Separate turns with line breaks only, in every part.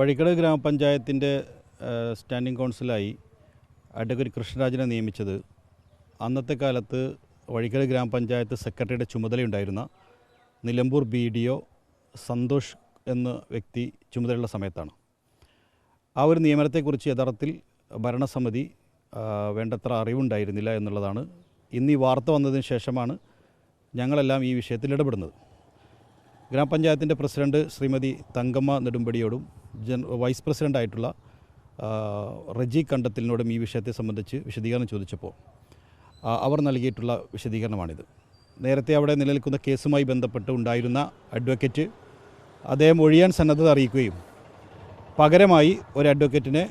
വഴിക്കട ഗ്രാമപഞ്ചായത്തിന്റെ standing കൗൺസിലായി advocate കൃഷ്ണരാജിനെ നിയമിച്ചത്. അന്നത്തെ കാലത്ത് വഴിക്കട ഗ്രാമപഞ്ചായത്ത് സെക്രട്ടറിയുടെ ചുമതലയുണ്ടായിരുന്ന Nilambur B D O Santhosh എന്ന വ്യക്തി ചുമതലയുള്ള സമയത്താണ്. ആ ഒരു നിയമനത്തെക്കുറിച്ച് യഥാർത്ഥത്തിൽ ഭരണസമിതി വേണ്ടത്ര അറിവുണ്ടായിരുന്നില്ല എന്നുള്ളതാണ് ഇന്ന് ഈ വാർത്ത വന്നതിന് ശേഷമാണ് ഞങ്ങളെല്ലാം ഈ വിഷയത്തിൽ ഇടപെടുന്നത്. ഗ്രാമപഞ്ചായത്തിന്റെ പ്രസിഡന്റ് ശ്രീമതി തങ്കമ്മ നെടുമ്പടിയോടും ജൻ വൈസ് പ്രസിഡന്റായിട്ടുള്ള റജി കണ്ടത്തിലിനോടും ഈ വിഷയത്തെ സംബന്ധിച്ച് വിശദീകരണം ചോദിച്ചപ്പോൾ അവർ നൽകിയിട്ടുള്ള വിശദീകരണമാണിത്. നേരത്തെ അവിടെ നിലനിൽക്കുന്ന കേസുമായി ബന്ധപ്പെട്ട് ഉണ്ടായിരുന്ന അഡ്വക്കേറ്റ് അദ്ദേഹം ഒഴിയാൻ സന്നദ്ധത അറിയിക്കുകയും പകരമായി ഒരു അഡ്വക്കേറ്റിനെ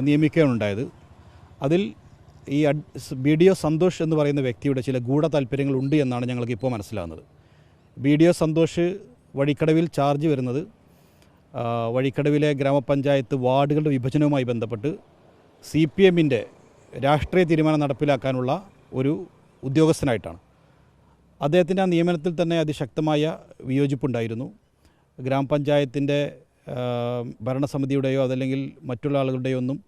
നിയമിക്കുകയാണുണ്ടായത് അതിൽ ഈ ബി ഡി ഒ സന്തോഷ് എന്ന് പറയുന്ന വ്യക്തിയുടെ ചില ഗൂഢ താല്പര്യങ്ങളുണ്ട് എന്നാണ് ഞങ്ങൾക്ക് ഇപ്പോൾ മനസ്സിലാകുന്നത്. ബി ഡി ഒ സന്തോഷ് വഴിക്കടവിൽ ചാർജ് വരുന്നത് വഴിക്കടവിലെ ഗ്രാമപഞ്ചായത്ത് വാർഡുകളുടെ വിഭജനവുമായി ബന്ധപ്പെട്ട് സി പി എമ്മിന്റെ രാഷ്ട്രീയ തീരുമാനം നടപ്പിലാക്കാനുള്ള ഒരു ഉദ്യോഗസ്ഥനായിട്ടാണ്. അദ്ദേഹത്തിന്റെ ആ നിയമനത്തിൽ തന്നെ അതിശക്തമായ വിയോജിപ്പുണ്ടായിരുന്നു. ഗ്രാമപഞ്ചായത്തിന്റെ ഭരണസമിതിയുടെയോ അതല്ലെങ്കിൽ മറ്റുള്ള ആളുകളുടെയോ ഒന്നും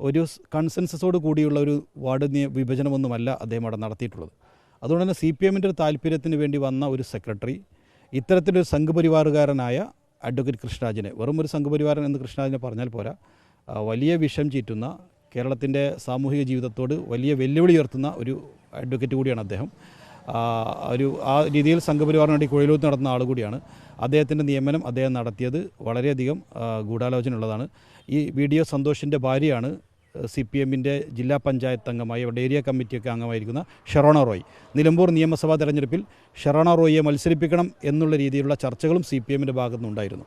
ഒരു കൺസെൻസസോട് കൂടിയുള്ള ഒരു വാർഡ് വിഭജനമൊന്നുമല്ല അദ്ദേഹം അവിടെ നടത്തിയിട്ടുള്ളത്. അതുകൊണ്ട് തന്നെ സി പി എമ്മിന്റെ ഒരു താല്പര്യത്തിന് വേണ്ടി വന്ന ഒരു സെക്രട്ടറി ഇത്തരത്തിലൊരു സംഘപരിവാറുകാരനായ അഡ്വക്കേറ്റ് കൃഷ്ണാജിനെ വെറും ഒരു സംഘപരിവാരൻ എന്ന് കൃഷ്ണരാജനെ പറഞ്ഞാൽ പോരാ. വലിയ വിഷം ചീറ്റുന്ന കേരളത്തിന്റെ സാമൂഹിക ജീവിതത്തോട് വലിയ വെല്ലുവിളി ഉയർത്തുന്ന ഒരു അഡ്വക്കേറ്റ് കൂടിയാണ് അദ്ദേഹം. ഒരു ആ രീതിയിൽ സംഘപരിവാറിന് വേണ്ടി കുഴലൂത്ത് നടത്തുന്ന ആൾ കൂടിയാണ്. അദ്ദേഹത്തിന്റെ നിയമനം അദ്ദേഹം നടത്തിയത് വളരെയധികം ആ, ഗൂഢാലോചന ഉള്ളതാണ് ഈ വീഡിയോ സന്തോഷിന്റെ ഭാര്യയാണ് സി പി എമ്മിന്റെ ജില്ലാ പഞ്ചായത്ത് അംഗമായി അവിടെ ഏരിയ കമ്മിറ്റിയൊക്കെ അംഗമായിരിക്കുന്ന ഷെറോണ റോയ്. നിലമ്പൂർ നിയമസഭാ തെരഞ്ഞെടുപ്പിൽ ഷെറോണ റോയിയെ മത്സരിപ്പിക്കണം എന്നുള്ള രീതിയിലുള്ള ചർച്ചകളും സി പി എമ്മിന്റെ ഭാഗത്തുനിന്നുണ്ടായിരുന്നു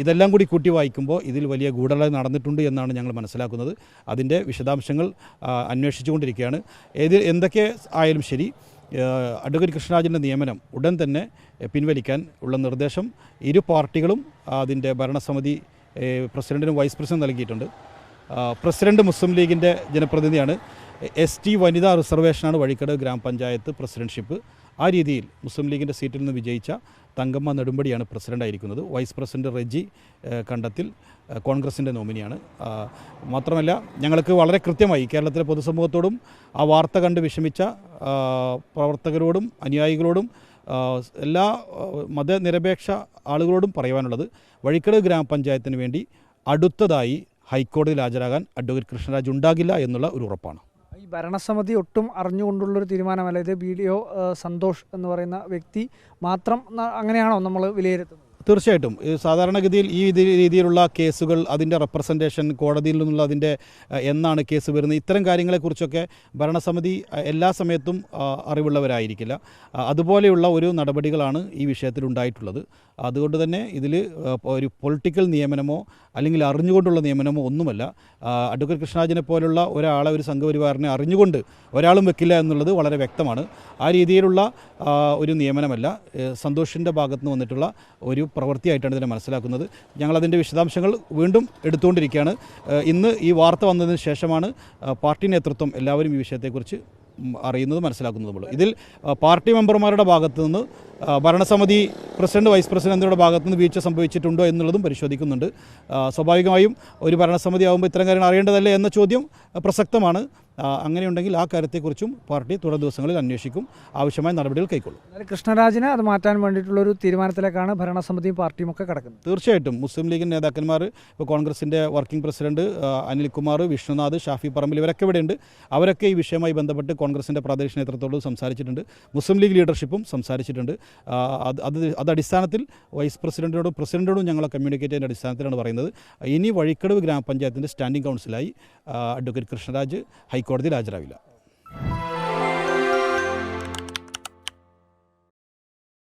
ഇതെല്ലാം കൂടി കൂട്ടി വായിക്കുമ്പോൾ ഇതിൽ വലിയ ഗൂഢത നടന്നിട്ടുണ്ട് എന്നാണ് ഞങ്ങൾ മനസ്സിലാക്കുന്നത്. അതിന്റെ വിശദാംശങ്ങൾ അന്വേഷിച്ചുകൊണ്ടിരിക്കുകയാണ്. ഏത് എന്തൊക്കെ ആയാലും ശരി അഡ്വക്കേറ്റ് കൃഷ്ണരാജിന്റെ നിയമനം ഉടൻ തന്നെ പിൻവലിക്കാൻ ഉള്ള നിർദ്ദേശം ഇരു പാർട്ടികളും അതിന്റെ ഭരണസമിതി പ്രസിഡന്റിനും വൈസ് പ്രസിഡന്റ് നൽകിയിട്ടുണ്ട്. പ്രസിഡന്റ് മുസ്ലിം ലീഗിന്റെ ജനപ്രതിനിധിയാണ്. എസ് ടി വനിതാ റിസർവേഷനാണ് വഴിക്കട് ഗ്രാമപഞ്ചായത്ത് പ്രസിഡന്റ്ഷിപ്പ്. ആ രീതിയിൽ മുസ്ലിം ലീഗിന്റെ സീറ്റിൽ നിന്ന് വിജയിച്ച തങ്കമ്മ നെടുമ്പടിയാണ് പ്രസിഡന്റായിരിക്കുന്നത് വൈസ് പ്രസിഡന്റ് റെജി കണ്ടത്തിൽ കോൺഗ്രസിന്റെ നോമിനിയാണ്. മാത്രമല്ല ഞങ്ങൾക്ക് വളരെ കൃത്യമായി കേരളത്തിലെ പൊതുസമൂഹത്തോടും ആ വാർത്ത കണ്ട് വിഷമിച്ച പ്രവർത്തകരോടും അനുയായികളോടും എല്ലാ മതനിരപേക്ഷ ആളുകളോടും പറയുവാനുള്ളത് വഴിക്കട് ഗ്രാമപഞ്ചായത്തിന് വേണ്ടി അടുത്തതായി ഹൈക്കോടതിയിൽ ഹാജരാകാൻ അഡ്വക്കേറ്റ് കൃഷ്ണരാജ് ഉണ്ടാകില്ല എന്നുള്ള ഒരു ഉറപ്പാണ്.
ഈ ഭരണസമിതി ഒട്ടും അറിഞ്ഞുകൊണ്ടുള്ളൊരു തീരുമാനമല്ല. ഇത് ബി ഡി ഒ സന്തോഷ് എന്ന് പറയുന്ന വ്യക്തി മാത്രം അങ്ങനെയാണോ നമ്മൾ വിലയിരുത്തുന്നത്?
തീർച്ചയായിട്ടും. സാധാരണഗതിയിൽ ഈ രീതിയിലുള്ള കേസുകൾ അതിന്റെ റെപ്രസെന്റേഷൻ കോടതിയിൽ നിന്നുള്ള അതിന്റെ എന്നാണ് കേസ് വരുന്നത്. ഇത്തരം കാര്യങ്ങളെക്കുറിച്ചൊക്കെ ഭരണസമിതി എല്ലാ സമയത്തും അറിവുള്ളവരായിരിക്കില്ല. അതുപോലെയുള്ള ഒരു നടപടികളാണ് ഈ വിഷയത്തിൽ ഉണ്ടായിട്ടുള്ളത്. അതുകൊണ്ട് തന്നെ ഇതിൽ ഒരു പൊളിറ്റിക്കൽ നിയമനമോ അല്ലെങ്കിൽ അറിഞ്ഞുകൊണ്ടുള്ള നിയമനമോ ഒന്നുമല്ല. അഡ്വക്കറ്റ് കൃഷ്ണരാജിനെ പോലുള്ള ഒരാളെ ഒരു സംഘപരിവാറിനെ അറിഞ്ഞുകൊണ്ട് ഒരാളും വെക്കില്ല എന്നുള്ളത് വളരെ വ്യക്തമാണ്. ആ രീതിയിലുള്ള ഒരു നിയമനമല്ല. സന്തോഷിന്റെ ഭാഗത്തുനിന്ന് വന്നിട്ടുള്ള ഒരു പ്രവൃത്തിയായിട്ടാണ് ഇതിനെ മനസ്സിലാക്കുന്നത്. ഞങ്ങളതിന്റെ വിശദാംശങ്ങൾ വീണ്ടും എടുത്തുകൊണ്ടിരിക്കുകയാണ്. ഇന്ന് ഈ വാർത്ത വന്നതിന് ശേഷമാണ് പാർട്ടി നേതൃത്വം എല്ലാവരും ഈ വിഷയത്തെക്കുറിച്ച് അറിയുന്നത് മനസ്സിലാക്കുന്നതുമുള്ളൂ ഇതിൽ പാർട്ടി മെമ്പർമാരുടെ ഭാഗത്തു നിന്ന് ഭരണസമിതി പ്രസിഡന്റ് വൈസ് പ്രസിഡന്റ് എന്നിവരുടെ ഭാഗത്ത് നിന്ന് വീഴ്ച സംഭവിച്ചിട്ടുണ്ടോ എന്നുള്ളതും പരിശോധിക്കുന്നുണ്ട്. സ്വാഭാവികമായും ഒരു ഭരണസമിതി ആകുമ്പോൾ ഇത്തരം കാര്യങ്ങൾ അറിയേണ്ടതല്ലേ എന്ന ചോദ്യം പ്രസക്തമാണ്. അങ്ങനെയുണ്ടെങ്കിൽ ആ കാര്യത്തെക്കുറിച്ചും പാർട്ടി തുടർ ദിവസങ്ങളിൽ അന്വേഷിക്കും. ആവശ്യമായ നടപടികൾ കൈക്കൊള്ളും.
കൃഷ്ണരാജിനെ അത് മാറ്റാൻ വേണ്ടിയിട്ടുള്ള ഒരു തീരുമാനത്തിലേക്കാണ് ഭരണസമിതിയും പാർട്ടിയും ഒക്കെ കിടക്കുന്നത്.
തീർച്ചയായിട്ടും. മുസ്ലിം ലീഗിന്റെ നേതാക്കന്മാർ ഇപ്പോൾ കോൺഗ്രസിന്റെ വർക്കിംഗ് പ്രസിഡന്റ് അനിൽകുമാർ വിഷ്ണുനാഥ് ഷാഫി പറമ്പിൽ ഇവരൊക്കെ ഇവിടെയുണ്ട്. അവരൊക്കെ ഈ വിഷയവുമായി ബന്ധപ്പെട്ട് കോൺഗ്രസിന്റെ പ്രാദേശിക നേതൃത്വത്തോട് സംസാരിച്ചിട്ടുണ്ട്. മുസ്ലിം ലീഗ് ലീഡർഷിപ്പും സംസാരിച്ചിട്ടുണ്ട്. അത് അത് അടിസ്ഥാനത്തിൽ വൈസ് പ്രസിഡന്റിനോടും പ്രസിഡന്റിനോടും ഞങ്ങൾ കമ്മ്യൂണിക്കേറ്റ് ചെയ്യുന്ന അടിസ്ഥാനത്തിലാണ് പറയുന്നത്. ഇനി വഴിക്കടവ് ഗ്രാമപഞ്ചായത്തിന്റെ സ്റ്റാൻഡിംഗ് കൗൺസിലായി അഡ്വക്കേറ്റ് കൃഷ്ണരാജ് ഹൈക്കോടതിയിൽ ഹാജരാവില്ല.